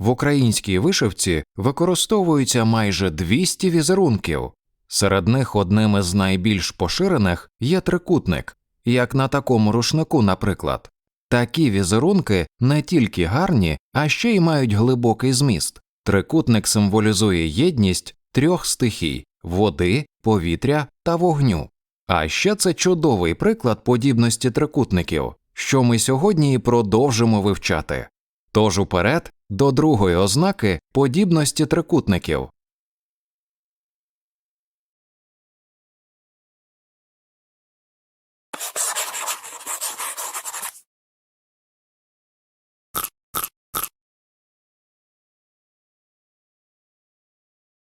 В українській вишивці використовується майже 200 візерунків. Серед них одним із найбільш поширених є трикутник, як на такому рушнику, наприклад. Такі візерунки не тільки гарні, а ще й мають глибокий зміст. Трикутник символізує єдність трьох стихій води, повітря та вогню. А ще це чудовий приклад подібності трикутників, що ми сьогодні і продовжимо вивчати. Тож уперед до другої ознаки подібності трикутників.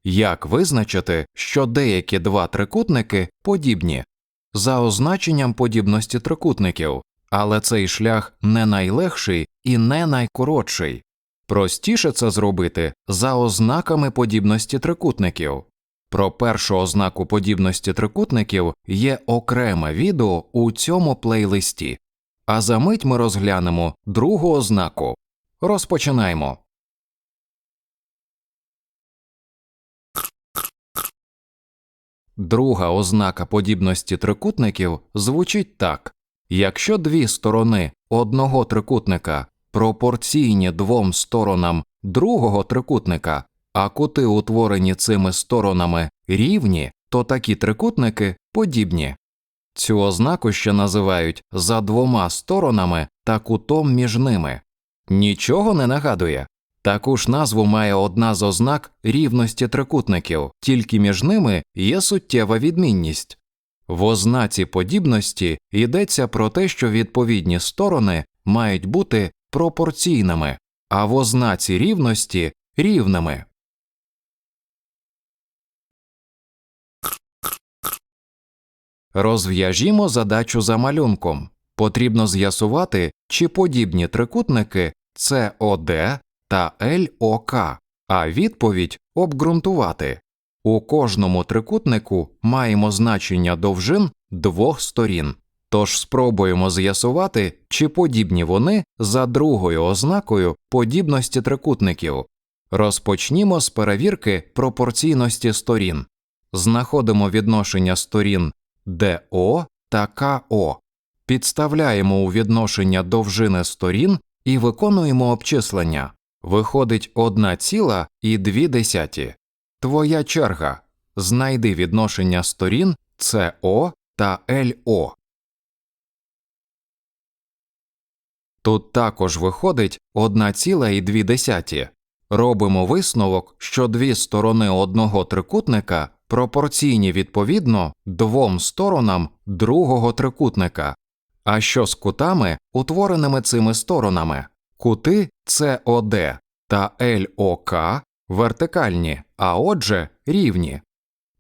Як визначити, що деякі два трикутники подібні? За означенням подібності трикутників, але цей шлях не найлегший і не найкоротший. Простіше це зробити за ознаками подібності трикутників. Про першу ознаку подібності трикутників є окреме відео у цьому плейлисті, а за мить ми розглянемо другу ознаку. Розпочинаємо. Друга ознака подібності трикутників звучить так якщо дві сторони одного трикутника пропорційні двом сторонам другого трикутника, а кути, утворені цими сторонами, рівні, то такі трикутники подібні. Цю ознаку ще називають за двома сторонами та кутом між ними. Нічого не нагадує. Таку ж назву має одна з ознак рівності трикутників, тільки між ними є суттєва відмінність. В ознаці подібності йдеться про те, що відповідні сторони мають бути пропорційними, а в ознаці рівності рівними. Розв'яжімо задачу за малюнком. Потрібно з'ясувати, чи подібні трикутники СОД та ЛОК, а відповідь обґрунтувати. У кожному трикутнику маємо значення довжин двох сторін, тож спробуємо з'ясувати, чи подібні вони за другою ознакою подібності трикутників. Розпочнімо з перевірки пропорційності сторін. Знаходимо відношення сторін ДО та КО, підставляємо у відношення довжини сторін і виконуємо обчислення. Виходить 1,2. Твоя черга. Знайди відношення сторін СО та ЛО. Тут також виходить 1,2. Робимо висновок, що дві сторони одного трикутника пропорційні відповідно двом сторонам другого трикутника. А що з кутами, утвореними цими сторонами? Кути СОД та ЛОК вертикальні, а отже рівні.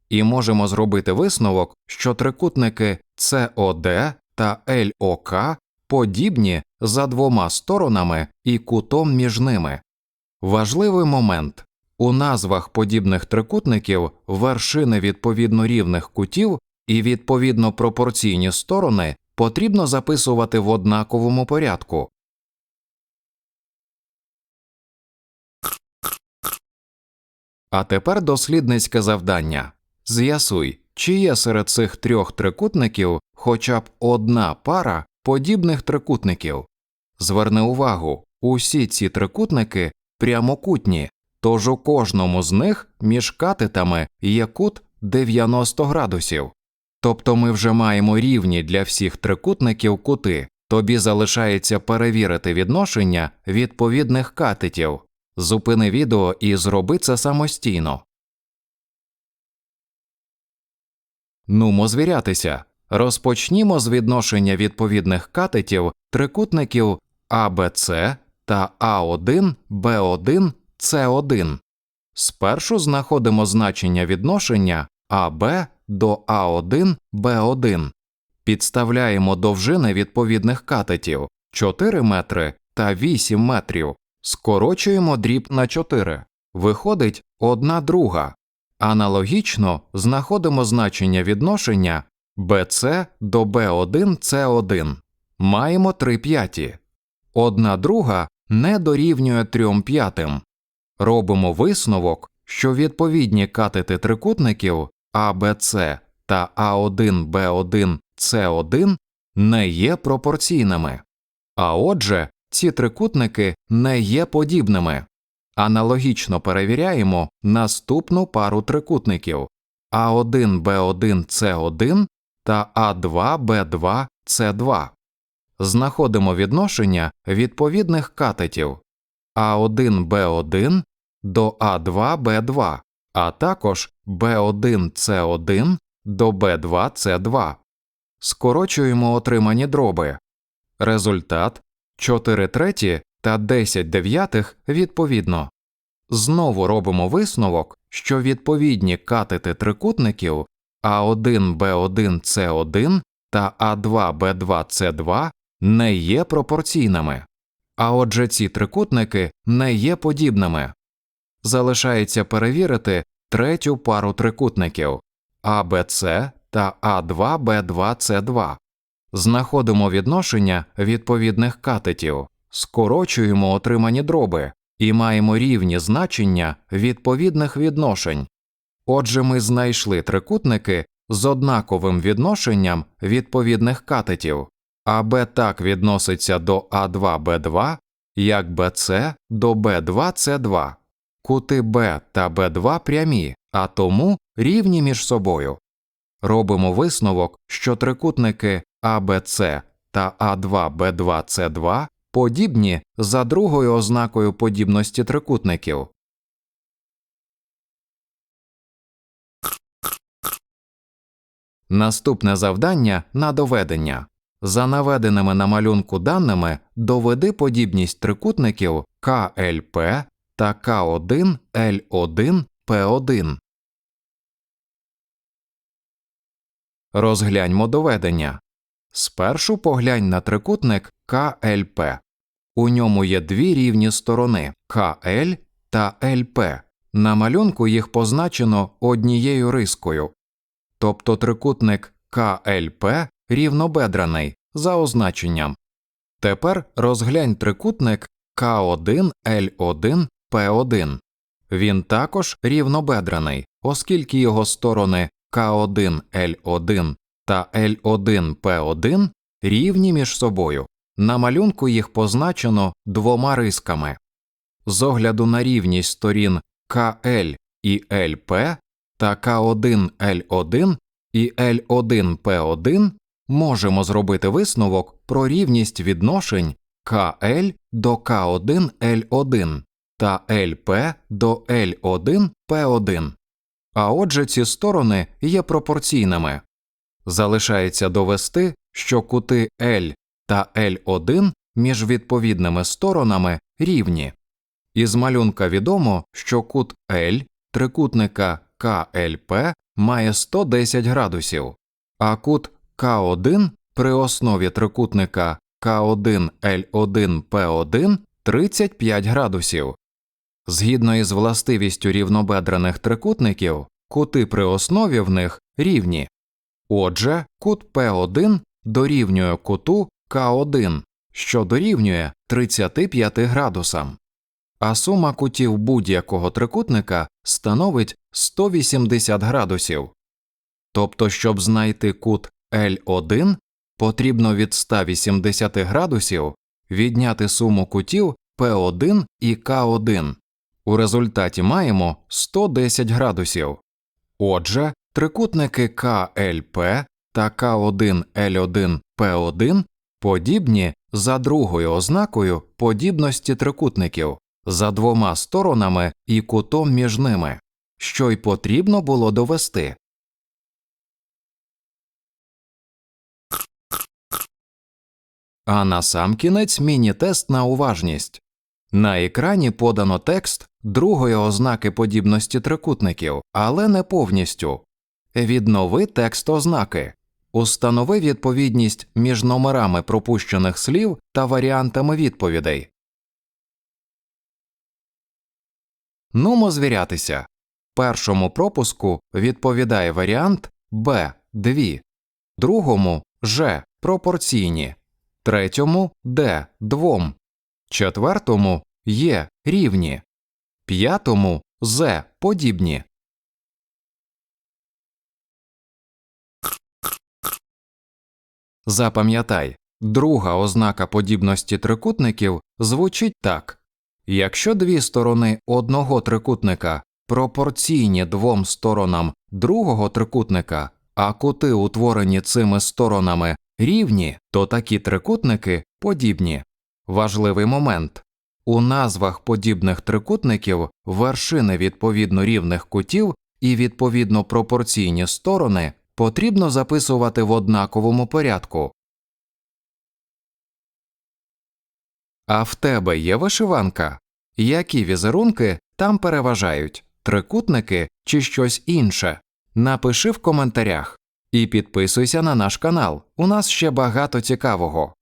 І можемо зробити висновок, що трикутники СОД та ЛОК подібні за двома сторонами і кутом між ними. Важливий момент у назвах подібних трикутників вершини відповідно рівних кутів і відповідно пропорційні сторони потрібно записувати в однаковому порядку. А тепер дослідницьке завдання. З'ясуй, чи є серед цих трьох трикутників хоча б одна пара подібних трикутників. Зверни увагу, усі ці трикутники прямокутні, тож у кожному з них між катетами є кут 90 градусів. Тобто ми вже маємо рівні для всіх трикутників кути, тобі залишається перевірити відношення відповідних катетів. Зупини відео і зроби це самостійно. Нумо звірятися. Розпочнімо з відношення відповідних катетів трикутників АБЦ та А1, Б1, С1. Спершу знаходимо значення відношення АБ до А1, Б1. Підставляємо довжини відповідних катетів 4 метри та 8 метрів. Скорочуємо дріб на 4. Виходить 1 друга. Аналогічно знаходимо значення відношення BC до B1 C1. Маємо 3 п'яті. 1 друга не дорівнює 3 п'ятим. Робимо висновок, що відповідні катети трикутників АБЦ та А1, Б1, С1 не є пропорційними. А отже, ці трикутники не є подібними. Аналогічно перевіряємо наступну пару трикутників А1, Б1, С1 та А2, Б2, С2. Знаходимо відношення відповідних катетів А1, Б1 до А2, Б2, а також B1, C1 до B2, C2. Скорочуємо отримані дроби. Результат 4 треті та 10 дев'ятих відповідно. Знову робимо висновок, що відповідні катети трикутників А1, Б1, С1 та А2, Б2, С2 не є пропорційними. А отже, ці трикутники не є подібними. Залишається перевірити третю пару трикутників АБЦ та А2Б2С2. Знаходимо відношення відповідних катетів, скорочуємо отримані дроби і маємо рівні значення відповідних відношень. Отже, ми знайшли трикутники з однаковим відношенням відповідних катетів, АБ так відноситься до А2Б2, як БЦ до Б2С2. Кути Б та Б2 прямі, а тому рівні між собою. Робимо висновок, що трикутники АБЦ та А2Б2С2 подібні за другою ознакою подібності трикутників. Наступне завдання на доведення. За наведеними на малюнку даними доведи подібність трикутників КЛП та К1 Л1 П1. Розгляньмо доведення. Спершу поглянь на трикутник КЛП. У ньому є дві рівні сторони КЛ та ЛП. На малюнку їх позначено однією рискою. Тобто трикутник КЛП рівнобедрений за означенням. Тепер розглянь трикутник К1 Л1 П1. Він також рівнобедрений, оскільки його сторони К1 Л1 та Л1 П1 рівні між собою. На малюнку їх позначено двома рисками. З огляду на рівність сторін КЛ і ЛП та К1 Л1 і Л1 П1 можемо зробити висновок про рівність відношень КЛ до К1 Л1 та ЛП до Л1 П1. А отже, ці сторони є пропорційними. Залишається довести, що кути L та L1 між відповідними сторонами рівні. Із малюнка відомо, що кут L трикутника КЛП має 110 градусів, а кут К1 при основі трикутника К1 Л1 П1 35 градусів. Згідно із властивістю рівнобедрених трикутників, кути при основі в них рівні. Отже, кут П1 дорівнює куту К1, що дорівнює 35 градусам, а сума кутів будь-якого трикутника становить 180 градусів. Тобто, щоб знайти кут L1, потрібно від 180 градусів відняти суму кутів P1 і К1. У результаті маємо 110 градусів. Отже, трикутники КЛП та К1 Л1 П1 подібні за другою ознакою подібності трикутників за двома сторонами і кутом між ними, що й потрібно було довести. А насамкінець міні-тест на уважність. На екрані подано текст другої ознаки подібності трикутників, але не повністю. Віднови текст ознаки. Установи відповідність між номерами пропущених слів та варіантами відповідей. Нумо звірятися. Першому пропуску відповідає варіант Б 2, другому Ж пропорційні, третьому Д 2, четвертому Є рівні, п'ятому з подібні. Запам'ятай, друга ознака подібності трикутників звучить так: якщо дві сторони одного трикутника пропорційні двом сторонам другого трикутника, а кути, утворені цими сторонами, рівні, то такі трикутники подібні. Важливий момент. У назвах подібних трикутників вершини відповідно рівних кутів і відповідно пропорційні сторони потрібно записувати в однаковому порядку. А в тебе є вишиванка? Які візерунки там переважають трикутники чи щось інше? Напиши в коментарях і підписуйся на наш канал. У нас ще багато цікавого.